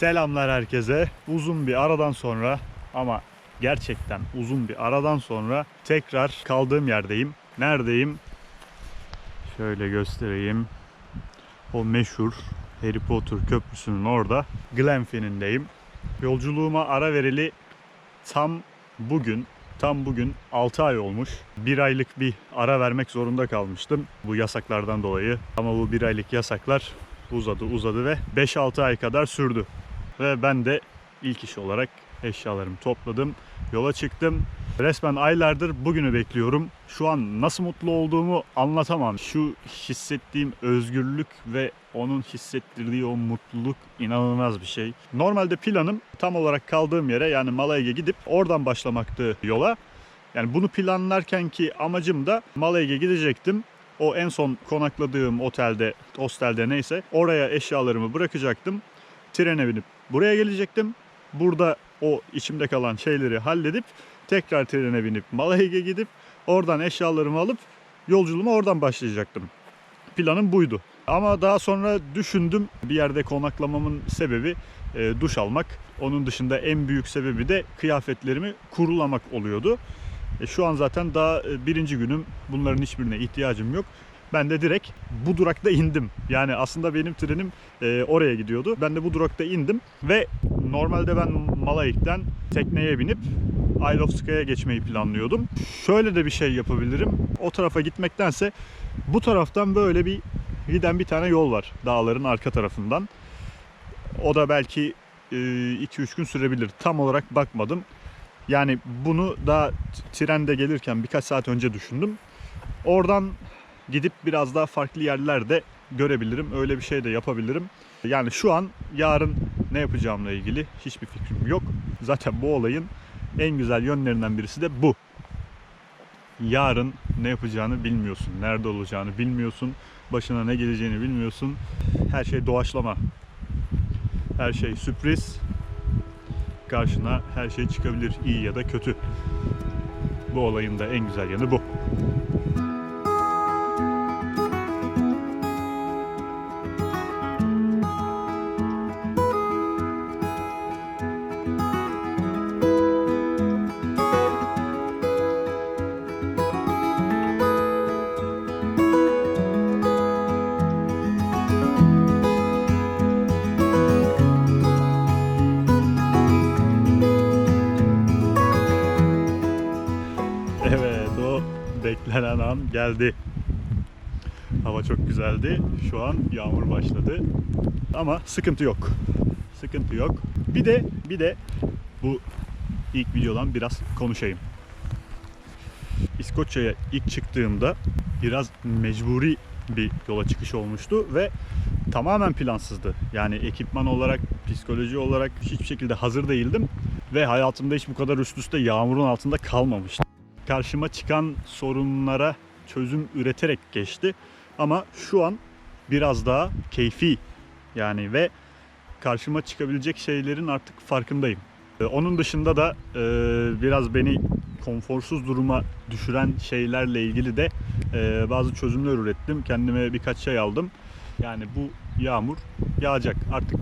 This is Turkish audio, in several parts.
Selamlar herkese. Uzun bir aradan sonra ama gerçekten uzun bir aradan sonra tekrar kaldığım yerdeyim. Neredeyim? Şöyle göstereyim. O meşhur Harry Potter köprüsünün orada Glenfinn'indeyim. Yolculuğuma ara vereli tam bugün Tam bugün 6 ay olmuş. Bir aylık bir ara vermek zorunda kalmıştım bu yasaklardan dolayı. Ama bu bir aylık yasaklar uzadı uzadı ve 5-6 ay kadar sürdü. Ve ben de ilk iş olarak eşyalarımı topladım. Yola çıktım. Resmen aylardır bugünü bekliyorum. Şu an nasıl mutlu olduğumu anlatamam. Şu hissettiğim özgürlük ve onun hissettirdiği o mutluluk inanılmaz bir şey. Normalde planım tam olarak kaldığım yere yani Malaya'ya gidip oradan başlamaktı yola. Yani bunu planlarken ki amacım da Malaya'ya gidecektim. O en son konakladığım otelde, hostelde neyse oraya eşyalarımı bırakacaktım. Trene binip buraya gelecektim. Burada o içimde kalan şeyleri halledip tekrar trene binip Malaya'ya gidip oradan eşyalarımı alıp yolculuğuma oradan başlayacaktım. Planım buydu. Ama daha sonra düşündüm bir yerde konaklamamın sebebi e, duş almak. Onun dışında en büyük sebebi de kıyafetlerimi kurulamak oluyordu. E, şu an zaten daha e, birinci günüm. Bunların hiçbirine ihtiyacım yok. Ben de direkt bu durakta indim. Yani aslında benim trenim e, oraya gidiyordu. Ben de bu durakta indim ve normalde ben Malayik'ten tekneye binip Isle of Skye'ye geçmeyi planlıyordum. Şöyle de bir şey yapabilirim. O tarafa gitmektense bu taraftan böyle bir giden bir tane yol var dağların arka tarafından. O da belki 2-3 gün sürebilir. Tam olarak bakmadım. Yani bunu daha trende gelirken birkaç saat önce düşündüm. Oradan gidip biraz daha farklı yerlerde görebilirim. Öyle bir şey de yapabilirim. Yani şu an yarın ne yapacağımla ilgili hiçbir fikrim yok. Zaten bu olayın en güzel yönlerinden birisi de bu. Yarın ne yapacağını bilmiyorsun. Nerede olacağını bilmiyorsun. Başına ne geleceğini bilmiyorsun. Her şey doğaçlama. Her şey sürpriz. Karşına her şey çıkabilir. iyi ya da kötü. Bu olayın da en güzel yanı bu. An geldi. Hava çok güzeldi. Şu an yağmur başladı. Ama sıkıntı yok. Sıkıntı yok. Bir de bir de bu ilk videodan biraz konuşayım. İskoçya'ya ilk çıktığımda biraz mecburi bir yola çıkış olmuştu ve tamamen plansızdı. Yani ekipman olarak, psikoloji olarak hiçbir şekilde hazır değildim ve hayatımda hiç bu kadar üst üste yağmurun altında kalmamıştım karşıma çıkan sorunlara çözüm üreterek geçti. Ama şu an biraz daha keyfi yani ve karşıma çıkabilecek şeylerin artık farkındayım. Ee, Onun dışında da e, biraz beni konforsuz duruma düşüren şeylerle ilgili de e, bazı çözümler ürettim. Kendime birkaç şey aldım. Yani bu yağmur yağacak. Artık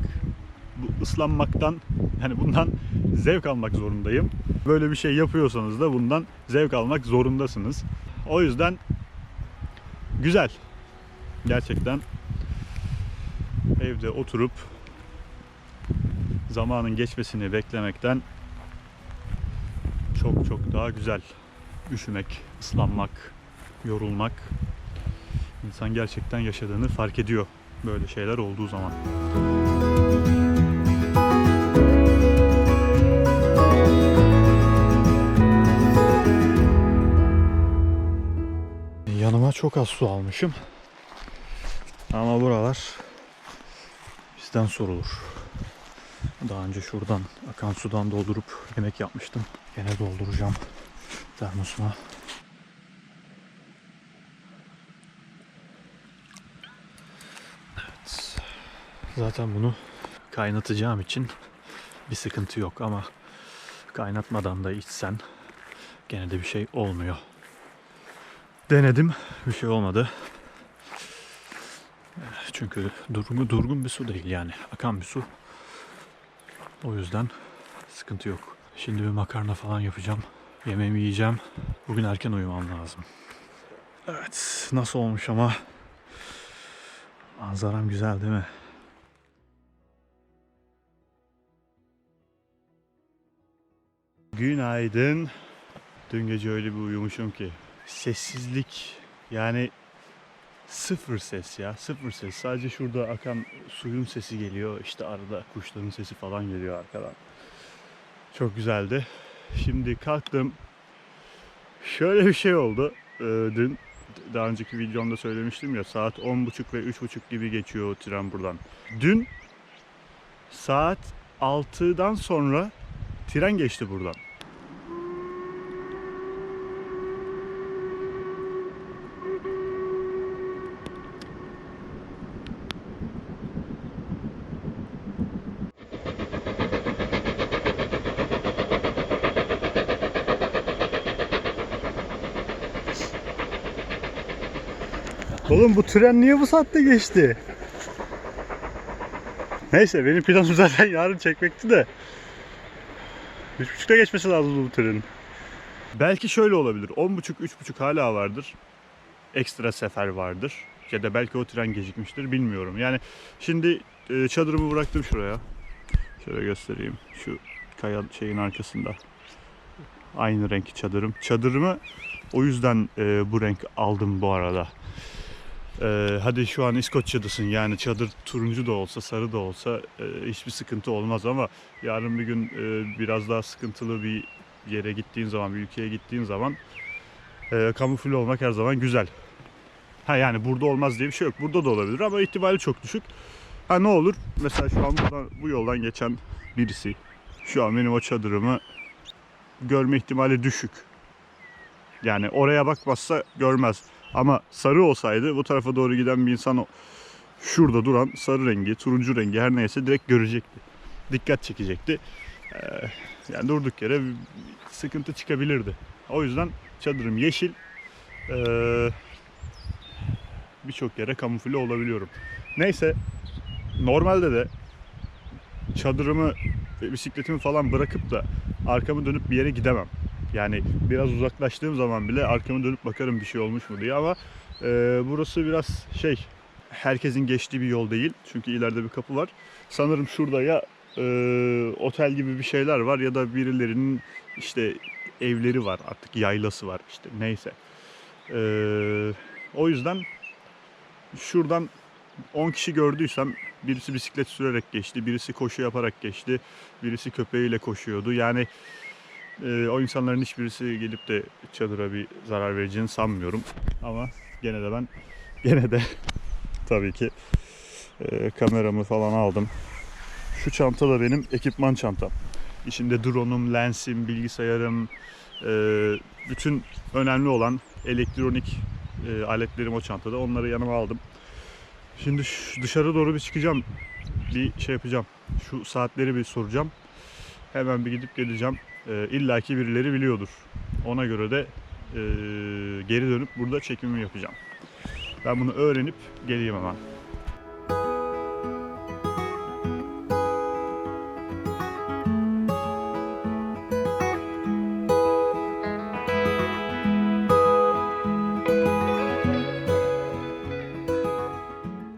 bu ıslanmaktan yani bundan zevk almak zorundayım. Böyle bir şey yapıyorsanız da bundan zevk almak zorundasınız. O yüzden güzel. Gerçekten evde oturup zamanın geçmesini beklemekten çok çok daha güzel. Üşümek, ıslanmak, yorulmak insan gerçekten yaşadığını fark ediyor böyle şeyler olduğu zaman. Çok az su almışım. Ama buralar bizden sorulur. Daha önce şuradan akan sudan doldurup yemek yapmıştım. Gene dolduracağım termosuma. Evet. Zaten bunu kaynatacağım için bir sıkıntı yok ama kaynatmadan da içsen gene de bir şey olmuyor. Denedim. Bir şey olmadı. Çünkü durgun, durgun bir su değil yani. Akan bir su. O yüzden sıkıntı yok. Şimdi bir makarna falan yapacağım. Yemeğimi yiyeceğim. Bugün erken uyumam lazım. Evet, nasıl olmuş ama? Manzaram güzel değil mi? Günaydın. Dün gece öyle bir uyumuşum ki. Sessizlik yani sıfır ses ya sıfır ses. Sadece şurada akan suyun sesi geliyor. İşte arada kuşların sesi falan geliyor arkadan. Çok güzeldi. Şimdi kalktım. Şöyle bir şey oldu. Ee, dün daha önceki videomda söylemiştim ya saat 10.30 ve 3.30 gibi geçiyor tren buradan. Dün saat 6'dan sonra tren geçti buradan. Oğlum bu tren niye bu saatte geçti? Neyse benim planım zaten yarın çekmekti de. Üç buçukta geçmesi lazım bu trenin. Belki şöyle olabilir. On buçuk, üç buçuk hala vardır. Ekstra sefer vardır. Ya da belki o tren gecikmiştir bilmiyorum. Yani şimdi e, çadırımı bıraktım şuraya. Şöyle göstereyim. Şu kaya şeyin arkasında. Aynı renk çadırım. Çadırımı o yüzden e, bu renk aldım bu arada. Ee, hadi şu an İskoçya'dasın yani çadır turuncu da olsa sarı da olsa e, hiçbir sıkıntı olmaz ama yarın bir gün e, biraz daha sıkıntılı bir yere gittiğin zaman bir ülkeye gittiğin zaman e, kamufle olmak her zaman güzel. Ha yani burada olmaz diye bir şey yok. Burada da olabilir ama ihtimali çok düşük. Ha ne olur mesela şu an buradan, bu yoldan geçen birisi şu an benim o çadırımı görme ihtimali düşük. Yani oraya bakmazsa görmez. Ama sarı olsaydı bu tarafa doğru giden bir insan şurada duran sarı rengi, turuncu rengi her neyse direkt görecekti. Dikkat çekecekti. Ee, yani durduk yere sıkıntı çıkabilirdi. O yüzden çadırım yeşil. Ee, Birçok yere kamufle olabiliyorum. Neyse normalde de çadırımı ve bisikletimi falan bırakıp da arkamı dönüp bir yere gidemem. Yani biraz uzaklaştığım zaman bile arkamı dönüp bakarım bir şey olmuş mu diye ama e, burası biraz şey herkesin geçtiği bir yol değil. Çünkü ileride bir kapı var. Sanırım şurada ya e, otel gibi bir şeyler var ya da birilerinin işte evleri var artık yaylası var işte neyse. E, o yüzden şuradan 10 kişi gördüysem birisi bisiklet sürerek geçti, birisi koşu yaparak geçti, birisi köpeğiyle koşuyordu. Yani ee, o insanların hiçbirisi gelip de çadıra bir zarar vereceğini sanmıyorum. Ama gene de ben gene de tabii ki e, kameramı falan aldım. Şu çanta da benim ekipman çantam. İçinde drone'um, lensim, bilgisayarım, e, bütün önemli olan elektronik e, aletlerim o çantada. Onları yanıma aldım. Şimdi dışarı doğru bir çıkacağım. Bir şey yapacağım. Şu saatleri bir soracağım. Hemen bir gidip geleceğim e, illaki birileri biliyordur. Ona göre de e, geri dönüp burada çekimimi yapacağım. Ben bunu öğrenip geleyim hemen.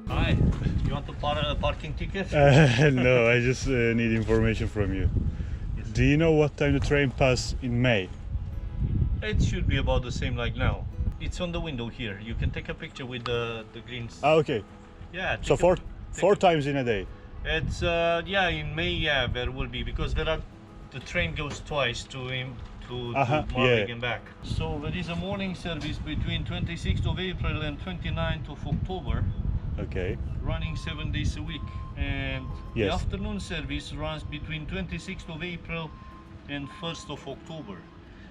Hi, you want to par a parking ticket? Uh, no, I just uh, need information from you. Do you know what time the train pass in May? It should be about the same like now. It's on the window here. You can take a picture with the the greens. Ah, okay. yeah. So take a- four four times in a day. It's uh yeah in May yeah there will be because there are the train goes twice to him to, Uh-huh, to yeah. and back. So there is a morning service between 26th of April and 29th of October, Okay. running seven days a week, and the afternoon service runs between 26th of April and 1st of October.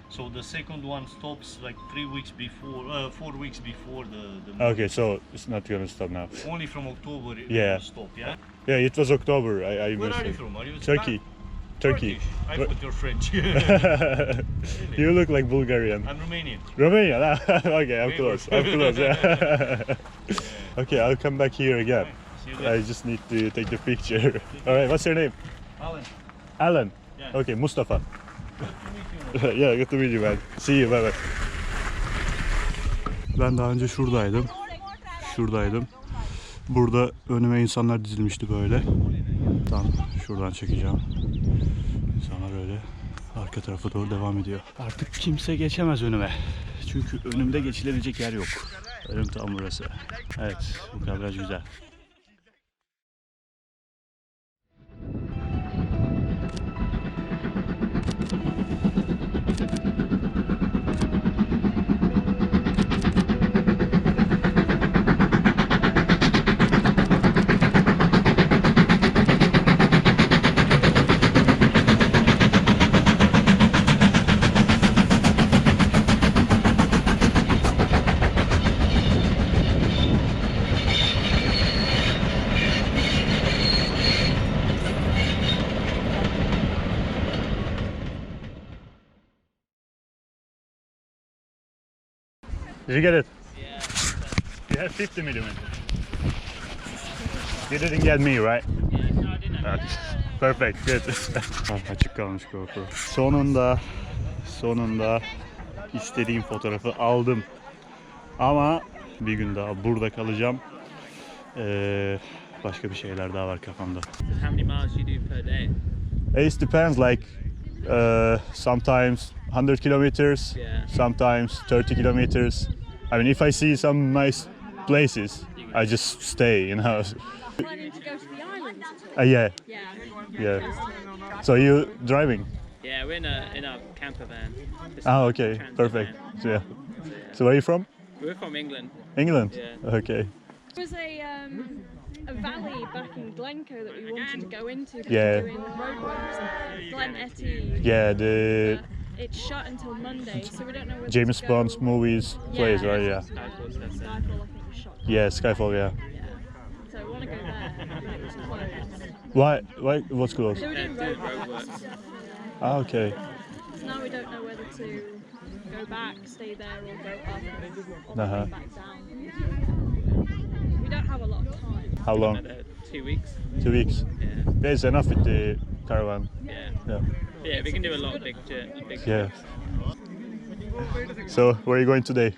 So the second one stops like three weeks before, uh, four weeks before the, the Okay, so it's not gonna stop now. only from October it Yeah. will stop. Yeah. Yeah, it was October. I, I Where are you from? Are you Turkey. Turkey. Turkish. I thought you're French. you look like Bulgarian. I'm Romanian. Romania. ah, okay, I'm close. I'm close. Yeah. okay, I'll come back here again. You I just need to take the picture. All right, what's your name? Alan. Alan. Yeah. Okay, Mustafa. yeah, good to meet you man. See you, bye bye. Ben daha önce şuradaydım. Şuradaydım. Burada önüme insanlar dizilmişti böyle. Tam şuradan çekeceğim. İnsanlar öyle arka tarafa doğru devam ediyor. Artık kimse geçemez önüme. Çünkü önümde geçilebilecek yer yok. Önüm tam burası. Evet, bu kadraj güzel. Did you get it? Yeah. You had 50 millimeter. You didn't get me, right? Yeah, no, I didn't. Perfect, good. Açık kalmış GoPro. Sonunda, sonunda istediğim fotoğrafı aldım. Ama bir gün daha burada kalacağım. Ee, başka bir şeyler daha var kafamda. How many miles you do per day? It depends, like uh, sometimes 100 kilometers, Yeah. sometimes 30 kilometers. I mean, if I see some nice places, I just stay, you know. planning to go to the islands at? Uh, yeah, Yeah. yeah. So you driving? Yeah, we're in a in a camper van. Just Ah, okay, perfect. van. So, yeah. So where are you from? We're from England. England. Yeah. Okay. There was a um, a valley back in Glencoe that we wanted to go into because Yeah. we're doing roadworks. Glen Etty. Yeah, the Uh, it's shut until Monday, so we don't know whether James to go. Bond's movies Yeah. right? Yeah. Skyfall says that. Skyfall, I think, was shut. Yeah, Skyfall. Yeah. Yeah. So we want to go there. but it was closed. Why? Why? What's close? So we're doing They're roadworks. roadworks. Ah, okay. So now we don't know whether to go back, stay there, or go up, or Uh-huh. go back down. We don't have a lot of time. How long? Another two weeks. Two weeks. Yeah. There's enough with the caravan. Yeah. Yeah. Yeah, we can do a lot of big jour- big Yeah. So where are you going today?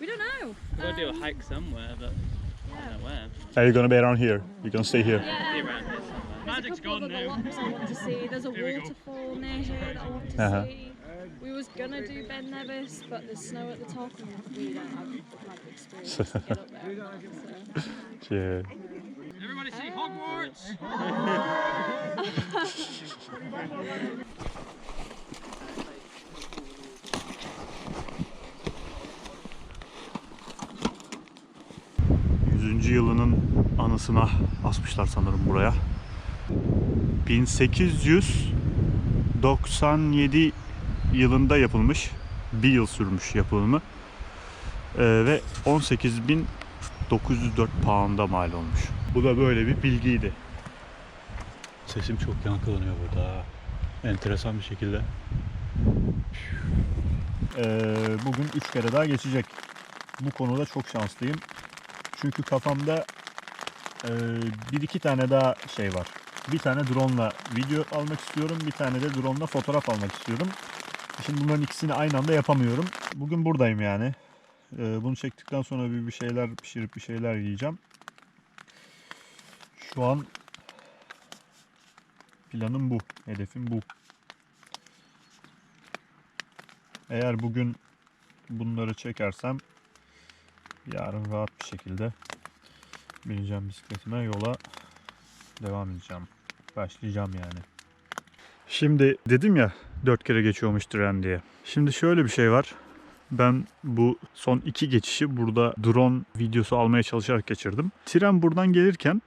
We don't know. We've got to do Um, a hike somewhere, but I don't know where. Are you gonna be around here? You're gonna stay here. Be Yeah. around here somewhere. There's a couple of other lots I want to see. There's a waterfall near here that I want to Uh-huh. see. We was gonna do Ben Nevis, but there's snow at the top and we don't have like experience to get up there. So. Yeah. Everybody see Hogwarts! Yılının anısına asmışlar sanırım buraya. 1897 yılında yapılmış. Bir yıl sürmüş yapımı. Ee, ve 18.904 pound'a mal olmuş. Bu da böyle bir bilgiydi. Sesim çok yankılanıyor burada. Enteresan bir şekilde. Ee, bugün 3 kere daha geçecek. Bu konuda çok şanslıyım. Çünkü kafamda e, bir iki tane daha şey var. Bir tane drone'la video almak istiyorum. Bir tane de drone'la fotoğraf almak istiyorum. Şimdi bunların ikisini aynı anda yapamıyorum. Bugün buradayım yani. E, bunu çektikten sonra bir, bir şeyler pişirip bir şeyler yiyeceğim. Şu an planım bu. Hedefim bu. Eğer bugün bunları çekersem yarın rahat bir şekilde bineceğim bisikletime yola devam edeceğim. Başlayacağım yani. Şimdi dedim ya dört kere geçiyormuş tren diye. Şimdi şöyle bir şey var. Ben bu son iki geçişi burada drone videosu almaya çalışarak geçirdim. Tren buradan gelirken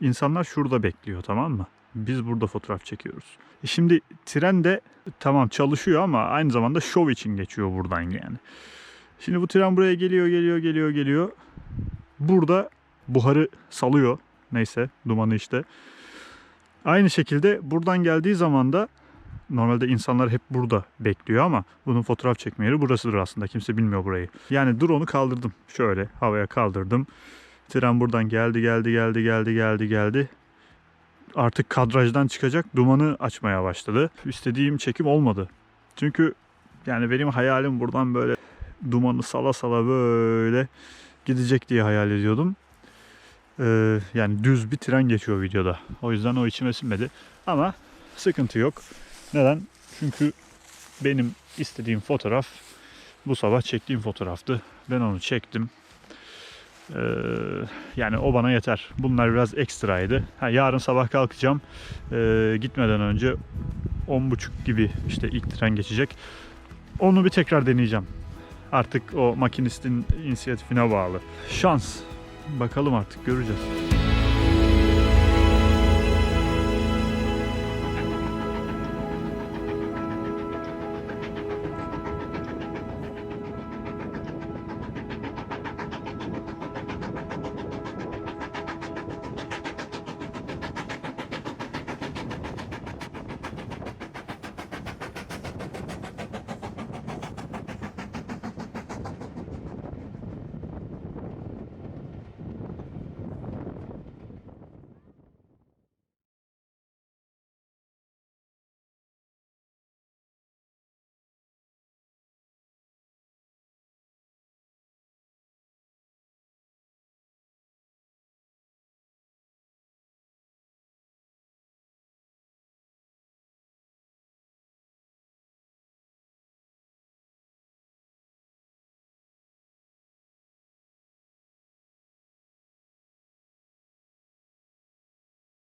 insanlar şurada bekliyor tamam mı? Biz burada fotoğraf çekiyoruz. E Şimdi tren de tamam çalışıyor ama aynı zamanda şov için geçiyor buradan yani. Şimdi bu tren buraya geliyor, geliyor, geliyor, geliyor. Burada buharı salıyor. Neyse, dumanı işte. Aynı şekilde buradan geldiği zaman da normalde insanlar hep burada bekliyor ama bunun fotoğraf çekme yeri burasıdır aslında. Kimse bilmiyor burayı. Yani drone'u kaldırdım. Şöyle havaya kaldırdım. Tren buradan geldi, geldi, geldi, geldi, geldi, geldi. artık kadrajdan çıkacak dumanı açmaya başladı. İstediğim çekim olmadı. Çünkü yani benim hayalim buradan böyle dumanı sala sala böyle gidecek diye hayal ediyordum. Ee, yani düz bir tren geçiyor videoda. O yüzden o içime sinmedi. Ama sıkıntı yok. Neden? Çünkü benim istediğim fotoğraf bu sabah çektiğim fotoğraftı. Ben onu çektim. Ee, yani o bana yeter. Bunlar biraz ekstraydı. Ha, yarın sabah kalkacağım. Ee, gitmeden önce 10.30 gibi işte ilk tren geçecek. Onu bir tekrar deneyeceğim. Artık o makinistin inisiyatifine bağlı. Şans. Bakalım artık göreceğiz.